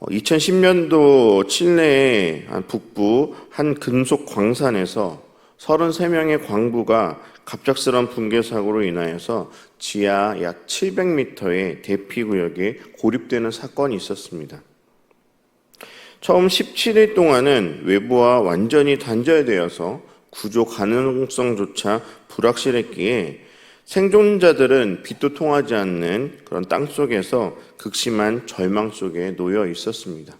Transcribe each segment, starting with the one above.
2010년도 칠레의 한 북부 한 금속 광산에서 33명의 광부가 갑작스러운 붕괴 사고로 인하여서 지하 약 700m의 대피 구역에 고립되는 사건이 있었습니다. 처음 17일 동안은 외부와 완전히 단절되어서 구조 가능성조차 불확실했기에 생존자들은 빛도 통하지 않는 그런 땅 속에서 극심한 절망 속에 놓여 있었습니다.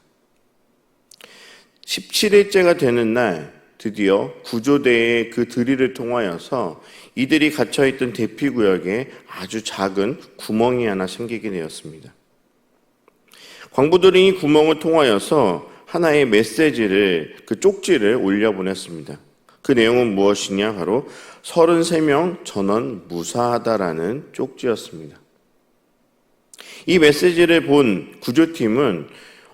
17일째가 되는 날 드디어 구조대의 그 드릴을 통하여서 이들이 갇혀있던 대피구역에 아주 작은 구멍이 하나 생기게 되었습니다. 광부들이 이 구멍을 통하여서 하나의 메시지를 그 쪽지를 올려보냈습니다. 그 내용은 무엇이냐? 바로 33명 전원 무사하다라는 쪽지였습니다. 이 메시지를 본 구조팀은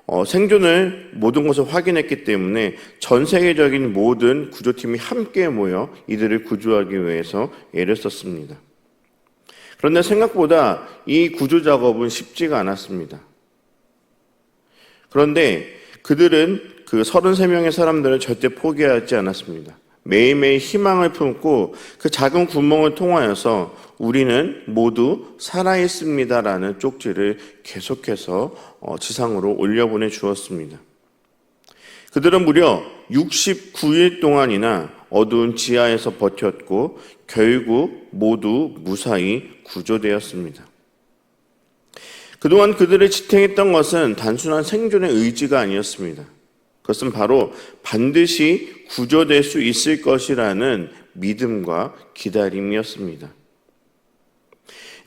어, 생존을 모든 것을 확인했기 때문에 전 세계적인 모든 구조팀이 함께 모여 이들을 구조하기 위해서 애를 썼습니다. 그런데 생각보다 이 구조 작업은 쉽지가 않았습니다. 그런데 그들은 그 33명의 사람들을 절대 포기하지 않았습니다. 매일매일 희망을 품고 그 작은 구멍을 통하여서 우리는 모두 살아있습니다라는 쪽지를 계속해서 어, 지상으로 올려보내 주었습니다. 그들은 무려 69일 동안이나 어두운 지하에서 버텼고 결국 모두 무사히 구조되었습니다. 그동안 그들을 지탱했던 것은 단순한 생존의 의지가 아니었습니다. 그것은 바로 반드시 구조될 수 있을 것이라는 믿음과 기다림이었습니다.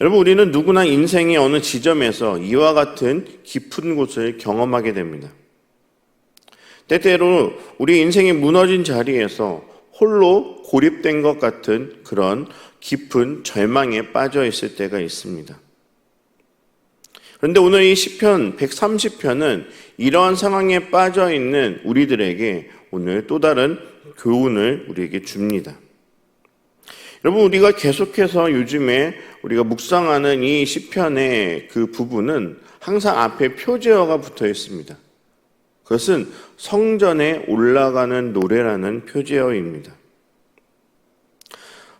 여러분, 우리는 누구나 인생의 어느 지점에서 이와 같은 깊은 곳을 경험하게 됩니다. 때때로 우리 인생이 무너진 자리에서 홀로 고립된 것 같은 그런 깊은 절망에 빠져 있을 때가 있습니다. 그런데 오늘 이 시편 130편은 이러한 상황에 빠져 있는 우리들에게 오늘 또 다른 교훈을 우리에게 줍니다. 여러분 우리가 계속해서 요즘에 우리가 묵상하는 이 시편의 그 부분은 항상 앞에 표제어가 붙어 있습니다. 그것은 성전에 올라가는 노래라는 표제어입니다.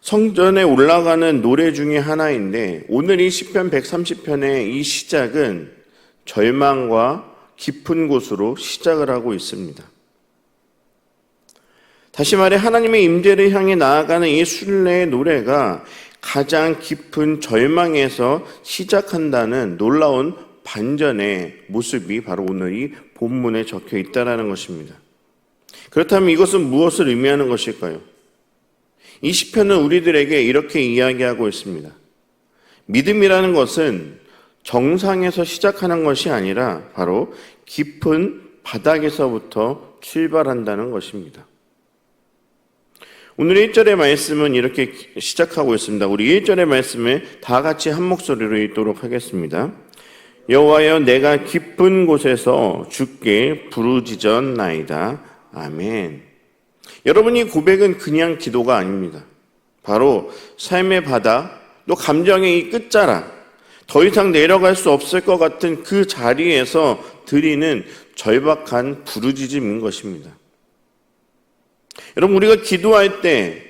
성전에 올라가는 노래 중에 하나인데 오늘 이 시편 130편의 이 시작은 절망과 깊은 곳으로 시작을 하고 있습니다. 다시 말해 하나님의 임재를 향해 나아가는 이 순례의 노래가 가장 깊은 절망에서 시작한다는 놀라운 반전의 모습이 바로 오늘 이 본문에 적혀 있다라는 것입니다. 그렇다면 이것은 무엇을 의미하는 것일까요? 이 시편은 우리들에게 이렇게 이야기하고 있습니다. 믿음이라는 것은 정상에서 시작하는 것이 아니라 바로 깊은 바닥에서부터 출발한다는 것입니다. 오늘 1절의 말씀은 이렇게 시작하고 있습니다. 우리 1절의 말씀을 다 같이 한 목소리로 읽도록 하겠습니다. 여호와여 내가 깊은 곳에서 주께 부르짖었나이다. 아멘. 여러분 이 고백은 그냥 기도가 아닙니다. 바로 삶의 바다, 또 감정의 이 끝자락, 더 이상 내려갈 수 없을 것 같은 그 자리에서 드리는 절박한 부르짖음인 것입니다. 여러분 우리가 기도할 때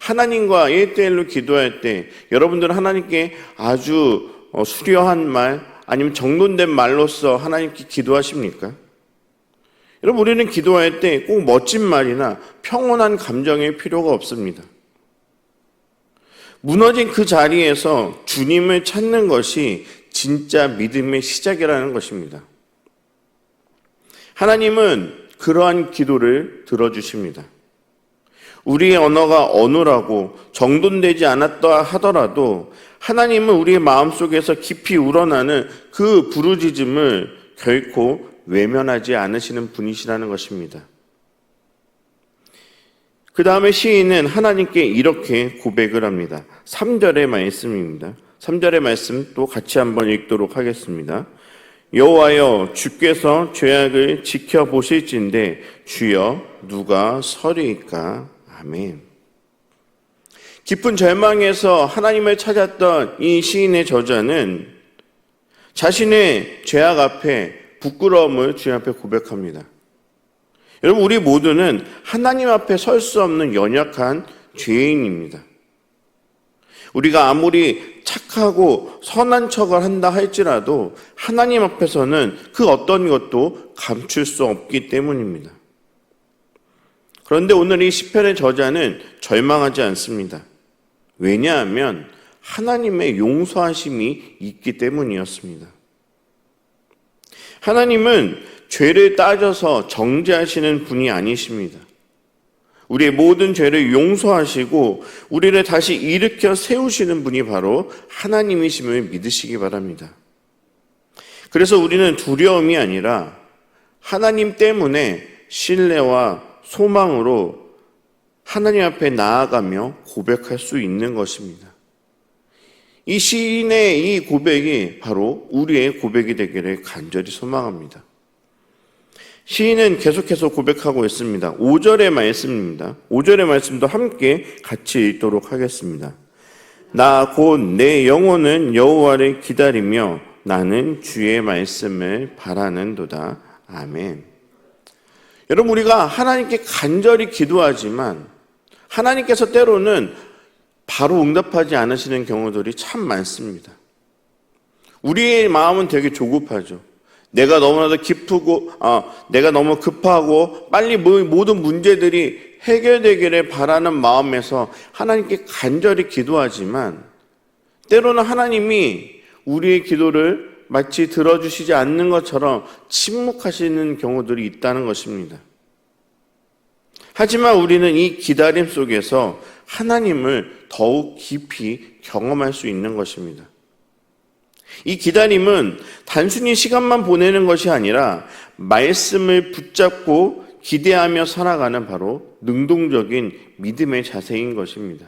하나님과 1대1로 기도할 때 여러분들은 하나님께 아주 어, 수려한 말 아니면 정돈된 말로써 하나님께 기도하십니까? 여러분 우리는 기도할 때 꼭 멋진 말이나 평온한 감정의 필요가 없습니다. 무너진 그 자리에서 주님을 찾는 것이 진짜 믿음의 시작이라는 것입니다. 하나님은 그러한 기도를 들어주십니다. 우리의 언어가 어눌하고 정돈되지 않았다 하더라도 하나님은 우리의 마음속에서 깊이 우러나는 그 부르짖음을 결코 외면하지 않으시는 분이시라는 것입니다. 그 다음에 시인은 하나님께 이렇게 고백을 합니다. 3절의 말씀입니다. 3절의 말씀 또 같이 한번 읽도록 하겠습니다. 여호와여 주께서 죄악을 지켜 보실진데 주여 누가 서리이까 아멘. 깊은 절망에서 하나님을 찾았던 이 시인의 저자는 자신의 죄악 앞에 부끄러움을 주님 앞에 고백합니다. 여러분, 우리 모두는 하나님 앞에 설 수 없는 연약한 죄인입니다. 우리가 아무리 착하고 선한 척을 한다 할지라도 하나님 앞에서는 그 어떤 것도 감출 수 없기 때문입니다. 그런데 오늘 이 시편의 저자는 절망하지 않습니다. 왜냐하면 하나님의 용서하심이 있기 때문이었습니다. 하나님은 죄를 따져서 정죄하시는 분이 아니십니다. 우리의 모든 죄를 용서하시고 우리를 다시 일으켜 세우시는 분이 바로 하나님이심을 믿으시기 바랍니다. 그래서 우리는 두려움이 아니라 하나님 때문에 신뢰와 소망으로 하나님 앞에 나아가며 고백할 수 있는 것입니다. 이 시인의 이 고백이 바로 우리의 고백이 되기를 간절히 소망합니다. 시인은 계속해서 고백하고 있습니다. 5절의 말씀입니다. 5절의 말씀도 함께 같이 읽도록 하겠습니다. 나 곧 내 영혼은 여호와를 기다리며 나는 주의 말씀을 바라는도다. 아멘. 여러분 우리가 하나님께 간절히 기도하지만 하나님께서 때로는 바로 응답하지 않으시는 경우들이 참 많습니다. 우리의 마음은 되게 조급하죠. 내가 너무나도 기쁘고, 아, 내가 너무 급하고, 빨리 뭐, 모든 문제들이 해결되기를 바라는 마음에서 하나님께 간절히 기도하지만, 때로는 하나님이 우리의 기도를 마치 들어주시지 않는 것처럼 침묵하시는 경우들이 있다는 것입니다. 하지만 우리는 이 기다림 속에서 하나님을 더욱 깊이 경험할 수 있는 것입니다. 이 기다림은 단순히 시간만 보내는 것이 아니라 말씀을 붙잡고 기대하며 살아가는 바로 능동적인 믿음의 자세인 것입니다.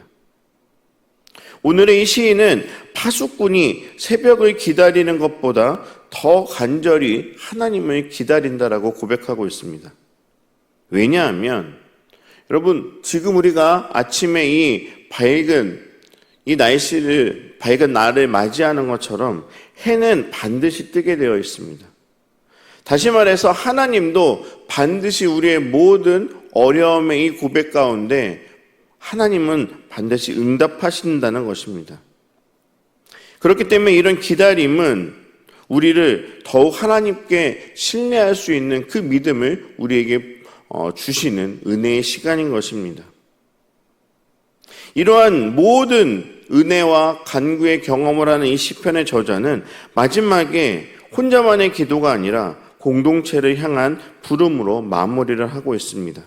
오늘의 이 시인은 파수꾼이 새벽을 기다리는 것보다 더 간절히 하나님을 기다린다라고 고백하고 있습니다. 왜냐하면 여러분 지금 우리가 아침에 이 밝은 이 날씨를 밝은 날을 맞이하는 것처럼 해는 반드시 뜨게 되어 있습니다. 다시 말해서 하나님도 반드시 우리의 모든 어려움의 이 고백 가운데 하나님은 반드시 응답하신다는 것입니다. 그렇기 때문에 이런 기다림은 우리를 더욱 하나님께 신뢰할 수 있는 그 믿음을 우리에게 어, 주시는 은혜의 시간인 것입니다. 이러한 모든 은혜와 간구의 경험을 하는 이 시편의 저자는 마지막에 혼자만의 기도가 아니라 공동체를 향한 부름으로 마무리를 하고 있습니다.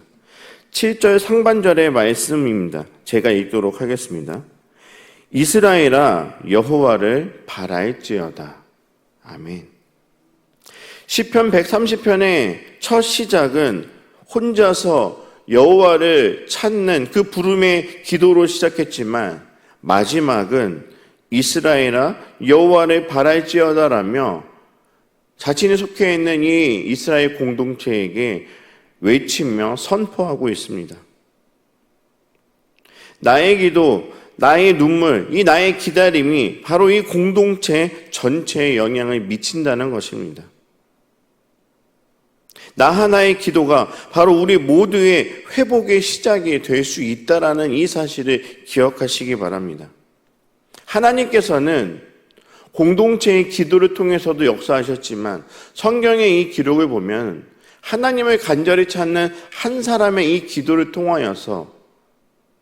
7절 상반절의 말씀입니다. 제가 읽도록 하겠습니다. 이스라엘아 여호와를 바랄지어다. 아멘. 시편 130편의 첫 시작은 혼자서 여호와를 찾는 그 부름의 기도로 시작했지만 마지막은 이스라엘아 여호와를 바랄지어다라며 자신이 속해 있는 이 이스라엘 공동체에게 외치며 선포하고 있습니다. 나의 기도, 나의 눈물, 이 나의 기다림이 바로 이 공동체 전체에 영향을 미친다는 것입니다. 나 하나의 기도가 바로 우리 모두의 회복의 시작이 될 수 있다라는 이 사실을 기억하시기 바랍니다. 하나님께서는 공동체의 기도를 통해서도 역사하셨지만 성경의 이 기록을 보면 하나님을 간절히 찾는 한 사람의 이 기도를 통하여서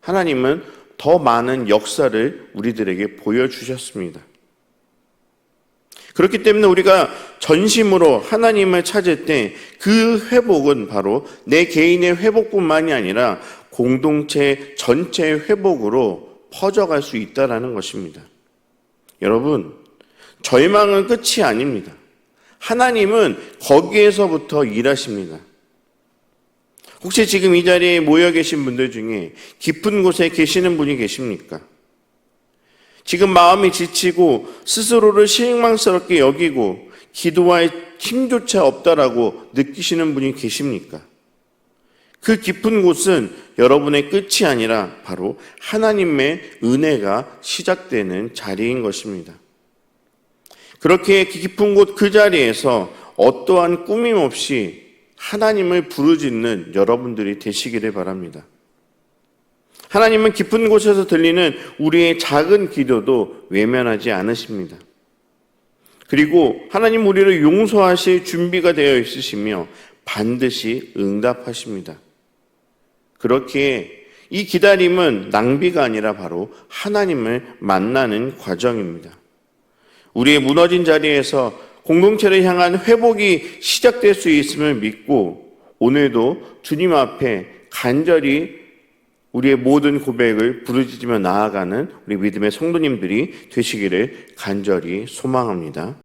하나님은 더 많은 역사를 우리들에게 보여주셨습니다. 그렇기 때문에 우리가 전심으로 하나님을 찾을 때 그 회복은 바로 내 개인의 회복뿐만이 아니라 공동체 전체의 회복으로 퍼져갈 수 있다라는 것입니다. 여러분, 절망은 끝이 아닙니다. 하나님은 거기에서부터 일하십니다. 혹시 지금 이 자리에 모여 계신 분들 중에 깊은 곳에 계시는 분이 계십니까? 지금 마음이 지치고 스스로를 실망스럽게 여기고 기도할 힘조차 없다라고 느끼시는 분이 계십니까? 그 깊은 곳은 여러분의 끝이 아니라 바로 하나님의 은혜가 시작되는 자리인 것입니다. 그렇게 깊은 곳 그 자리에서 어떠한 꾸밈 없이 하나님을 부르짖는 여러분들이 되시기를 바랍니다. 하나님은 깊은 곳에서 들리는 우리의 작은 기도도 외면하지 않으십니다. 그리고 하나님 우리를 용서하실 준비가 되어 있으시며 반드시 응답하십니다. 그렇게 이 기다림은 낭비가 아니라 바로 하나님을 만나는 과정입니다. 우리의 무너진 자리에서 공동체를 향한 회복이 시작될 수 있음을 믿고 오늘도 주님 앞에 간절히 우리의 모든 고백을 부르짖으며 나아가는 우리 믿음의 성도님들이 되시기를 간절히 소망합니다.